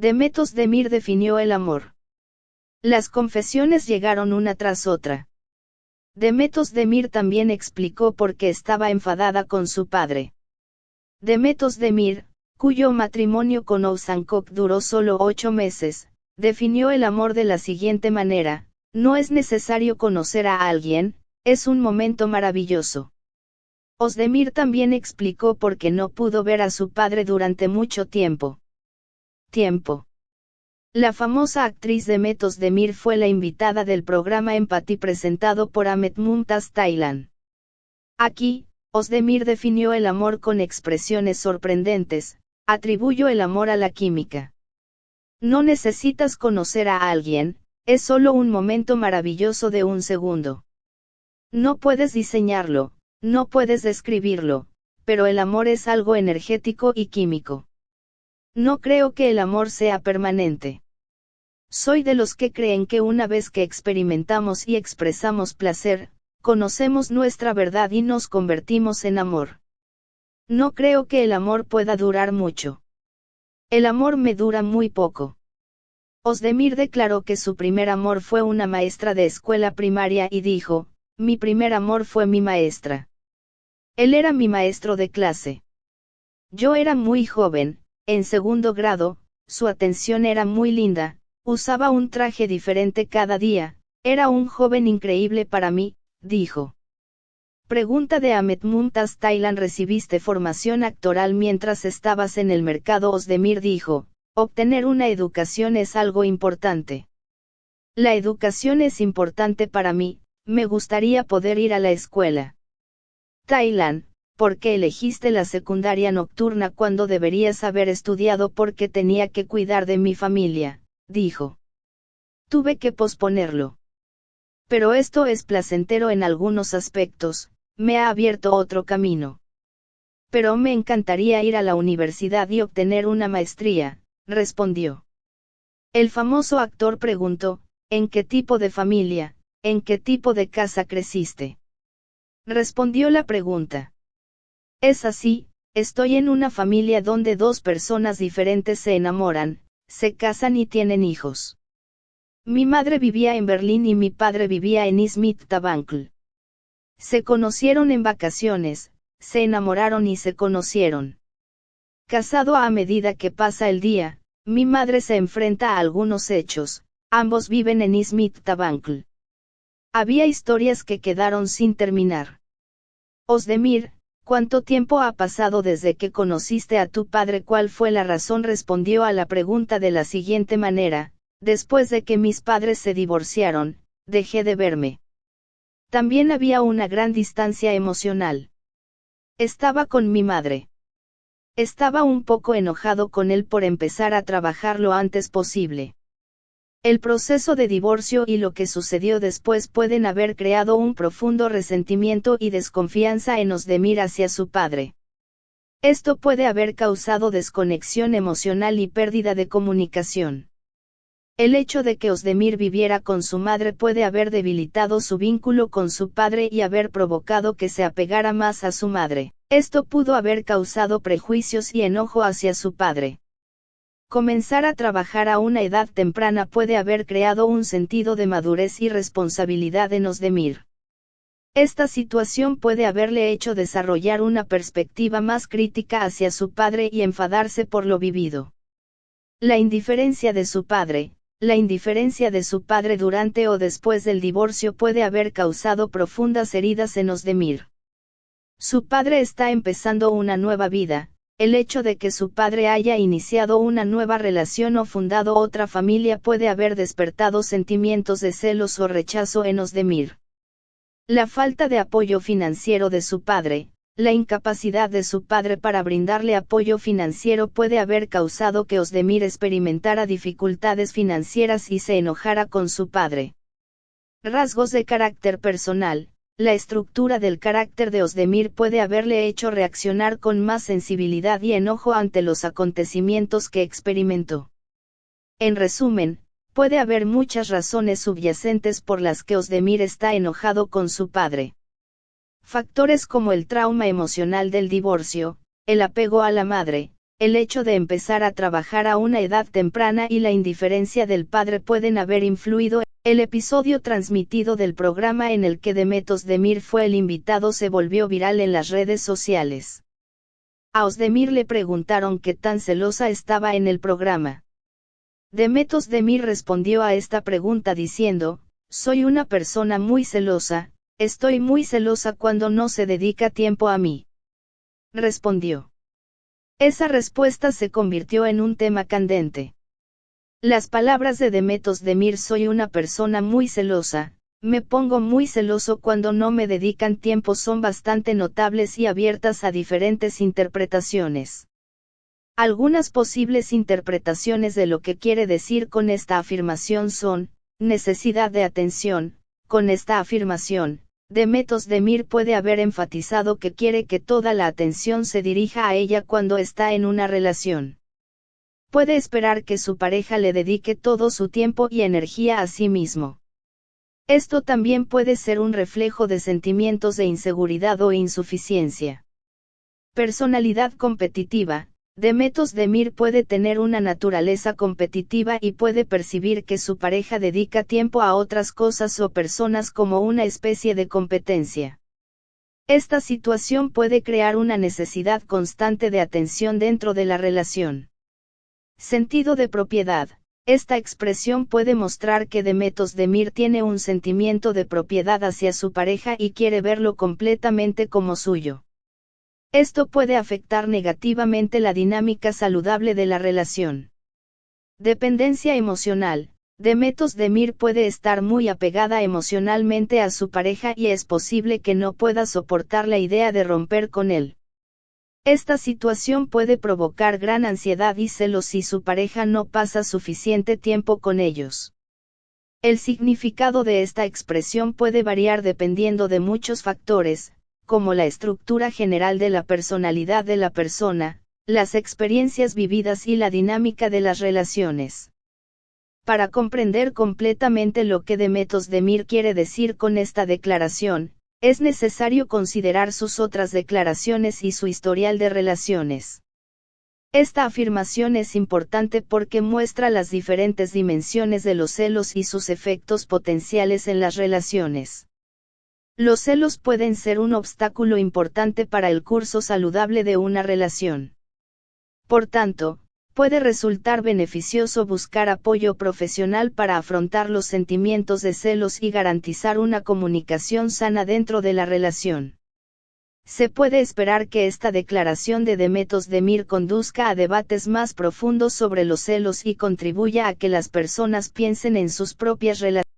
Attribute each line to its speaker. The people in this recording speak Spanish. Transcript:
Speaker 1: Demetos Demir definió el amor. Las confesiones llegaron una tras otra. Demetos Demir también explicó por qué estaba enfadada con su padre. Demetos Demir, cuyo matrimonio con Ousankok duró solo ocho meses, definió el amor de la siguiente manera, no es necesario conocer a alguien, es un momento maravilloso. Osdemir también explicó por qué no pudo ver a su padre durante mucho tiempo. Tiempo. La famosa actriz Demetos Demir fue la invitada del programa Empathy presentado por Ahmed Mumtaz Thailand. Aquí, Osdemir definió el amor con expresiones sorprendentes, atribuyó el amor a la química. No necesitas conocer a alguien, es solo un momento maravilloso de un segundo. No puedes diseñarlo, no puedes describirlo, pero el amor es algo energético y químico. No creo que el amor sea permanente. Soy de los que creen que una vez que experimentamos y expresamos placer, conocemos nuestra verdad y nos convertimos en amor. No creo que el amor pueda durar mucho. El amor me dura muy poco. Osdemir declaró que su primer amor fue una maestra de escuela primaria y dijo, mi primer amor fue mi maestra. Él era mi maestro de clase. Yo era muy joven, en segundo grado, su atención era muy linda, usaba un traje diferente cada día, era un joven increíble para mí, dijo. Pregunta de Ahmed Mumtaz Thailand ¿Recibiste formación actoral mientras estabas en el mercado? Osdemir dijo, obtener una educación es algo importante. La educación es importante para mí, me gustaría poder ir a la escuela. Thailand, ¿por qué elegiste la secundaria nocturna cuando deberías haber estudiado porque tenía que cuidar de mi familia? dijo. Tuve que posponerlo. Pero esto es placentero en algunos aspectos, me ha abierto otro camino. Pero me encantaría ir a la universidad y obtener una maestría, respondió. El famoso actor preguntó, ¿en qué tipo de familia, en qué tipo de casa creciste? Respondió la pregunta. Es así, estoy en una familia donde dos personas diferentes se enamoran, se casan y tienen hijos. Mi madre vivía en Berlín y mi padre vivía en Izmit Tabankl. Se conocieron en vacaciones, se enamoraron y se conocieron. Casado a medida que pasa el día, mi madre se enfrenta a algunos hechos, ambos viven en Izmit Tabankl. Había historias que quedaron sin terminar. Osdemir, ¿cuánto tiempo ha pasado desde que conociste a tu padre? ¿Cuál fue la razón? Respondió a la pregunta de la siguiente manera, después de que mis padres se divorciaron, dejé de verme. También había una gran distancia emocional. Estaba con mi madre. Estaba un poco enojado con él por empezar a trabajar lo antes posible. El proceso de divorcio y lo que sucedió después pueden haber creado un profundo resentimiento y desconfianza en Osdemir hacia su padre. Esto puede haber causado desconexión emocional y pérdida de comunicación. El hecho de que Osdemir viviera con su madre puede haber debilitado su vínculo con su padre y haber provocado que se apegara más a su madre. Esto pudo haber causado prejuicios y enojo hacia su padre. Comenzar a trabajar a una edad temprana puede haber creado un sentido de madurez y responsabilidad en Osdemir. Esta situación puede haberle hecho desarrollar una perspectiva más crítica hacia su padre y enfadarse por lo vivido. La indiferencia de su padre, la indiferencia de su padre durante o después del divorcio puede haber causado profundas heridas en Osdemir. Su padre está empezando una nueva vida, el hecho de que su padre haya iniciado una nueva relación o fundado otra familia puede haber despertado sentimientos de celos o rechazo en Osdemir. La falta de apoyo financiero de su padre, la incapacidad de su padre para brindarle apoyo financiero puede haber causado que Osdemir experimentara dificultades financieras y se enojara con su padre. Rasgos de carácter personal, la estructura del carácter de Osdemir puede haberle hecho reaccionar con más sensibilidad y enojo ante los acontecimientos que experimentó. En resumen, puede haber muchas razones subyacentes por las que Osdemir está enojado con su padre. Factores como el trauma emocional del divorcio, el apego a la madre, el hecho de empezar a trabajar a una edad temprana y la indiferencia del padre pueden haber influido. El episodio transmitido del programa en el que Demetos Demir fue el invitado se volvió viral en las redes sociales. A Osdemir le preguntaron qué tan celosa estaba en el programa. Demetos Demir respondió a esta pregunta diciendo, soy una persona muy celosa, estoy muy celosa cuando no se dedica tiempo a mí. Respondió. Esa respuesta se convirtió en un tema candente. Las palabras de Demetos Demir soy una persona muy celosa, me pongo muy celoso cuando no me dedican tiempo son bastante notables y abiertas a diferentes interpretaciones. Algunas posibles interpretaciones de lo que quiere decir con esta afirmación son, necesidad de atención, con esta afirmación, Demetos Demir puede haber enfatizado que quiere que toda la atención se dirija a ella cuando está en una relación puede esperar que su pareja le dedique todo su tiempo y energía a sí mismo. Esto también puede ser un reflejo de sentimientos de inseguridad o insuficiencia. Personalidad competitiva. Demetos Demir puede tener una naturaleza competitiva y puede percibir que su pareja dedica tiempo a otras cosas o personas como una especie de competencia. Esta situación puede crear una necesidad constante de atención dentro de la relación. Sentido de propiedad. Esta expresión puede mostrar que Demetos Demir tiene un sentimiento de propiedad hacia su pareja y quiere verlo completamente como suyo. Esto puede afectar negativamente la dinámica saludable de la relación. Dependencia emocional. Demetos Demir puede estar muy apegada emocionalmente a su pareja y es posible que no pueda soportar la idea de romper con él. Esta situación puede provocar gran ansiedad y celos si su pareja no pasa suficiente tiempo con ellos. El significado de esta expresión puede variar dependiendo de muchos factores, como la estructura general de la personalidad de la persona, las experiencias vividas y la dinámica de las relaciones. Para comprender completamente lo que Demetos Demir quiere decir con esta declaración, es necesario considerar sus otras declaraciones y su historial de relaciones. Esta afirmación es importante porque muestra las diferentes dimensiones de los celos y sus efectos potenciales en las relaciones. Los celos pueden ser un obstáculo importante para el curso saludable de una relación. Por tanto, puede resultar beneficioso buscar apoyo profesional para afrontar los sentimientos de celos y garantizar una comunicación sana dentro de la relación. Se puede esperar que esta declaración de Demetos Demir conduzca a debates más profundos sobre los celos y contribuya a que las personas piensen en sus propias relaciones.